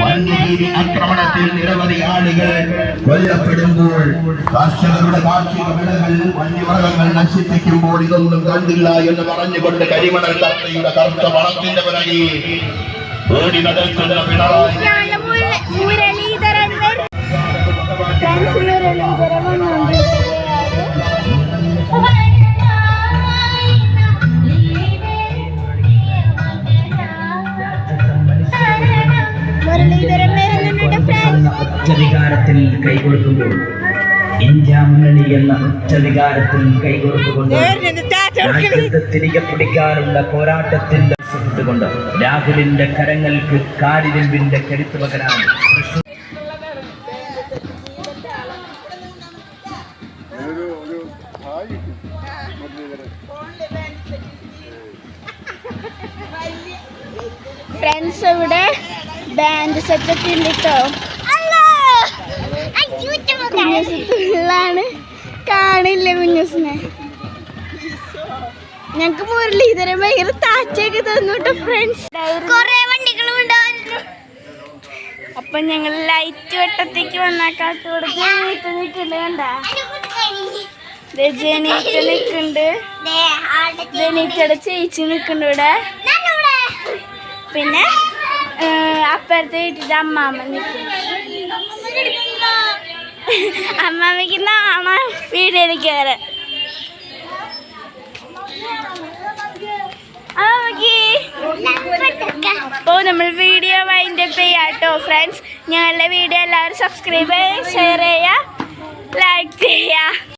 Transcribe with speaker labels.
Speaker 1: വന്യജീവി ആക്രമണത്തിൽ നിരവധി ആളുകൾ കൊല്ലപ്പെടുമ്പോൾ കർഷകരുടെ കാർഷിക വിളകൾ വന്യമൃഗങ്ങൾ നശിപ്പിക്കുമ്പോൾ ഇതൊന്നും കണ്ടില്ല എന്ന് പറഞ്ഞുകൊണ്ട് കരിമണൽ കർത്തയുടെ കറുത്ത പണത്തിന്റെ പിറകിൽ ഓടി നടക്കുന്ന പിണറായി.
Speaker 2: മുരളീധരൻ
Speaker 3: ഉച്ചവികാരത്തിൽ കൈകൊടുക്കുമ്പോൾ ഇന്ത്യാമണി എന്ന എന്ന ഉച്ചവികാരത്തിൽ കൈകൊടുത്തുകൊണ്ട് തിരികെ പിടിക്കാനുള്ള പോരാട്ടത്തിന്റെ കൊണ്ട് രാഹുലിന്റെ കരങ്ങൾക്ക് കാരിരുമ്പിന്റെ കരുത്ത് പകരാണ്
Speaker 2: ഫ്രണ്ട്സ് ഇവിടെ ബാൻഡ് സെറ്റ് ഒക്കെ ഉണ്ട് കേട്ടോ കുഞ്ഞുസുള്ളാണ് കാണില്ല കുഞ്ഞസിനെ ഞങ്ങക്ക് മുരളീധരൻ ഭയങ്കര താച്ചൊക്കെ തന്നുട്ടോ ഫ്രണ്ട്സ് കൊറേ വണ്ടികളും ഉണ്ടായിരുന്നു അപ്പൊ ഞങ്ങൾ ലൈറ്റ് വെട്ടത്തേക്ക് വന്നാക്കാത്തോടെ ജനീറ്റ് നിൽക്കുന്നുണ്ട് കണ്ടാ? ജനീറ്റ് നിൽക്കുന്നുണ്ട് ജനീറ്റയുടെ ചേച്ചി നിൽക്കുന്നുണ്ട് ഇവിടെ. പിന്നെ അപ്പുറത്തെ വീട്ടിലെ അമ്മാമ്മ നിൽക്കുന്നു അമ്മാമ്മക്ക് കാണാൻ വീഡിയോയിൽ കയറാൻ അപ്പോൾ നമ്മൾ വീഡിയോ വൈൻഡപ്പ് ചെയ്യാട്ടോ ഫ്രണ്ട്സ് ഞങ്ങളുടെ വീഡിയോ എല്ലാവരും സബ്സ്ക്രൈബ് ചെയ്യുക ഷെയർ ചെയ്യുക ലൈക്ക് ചെയ്യുക.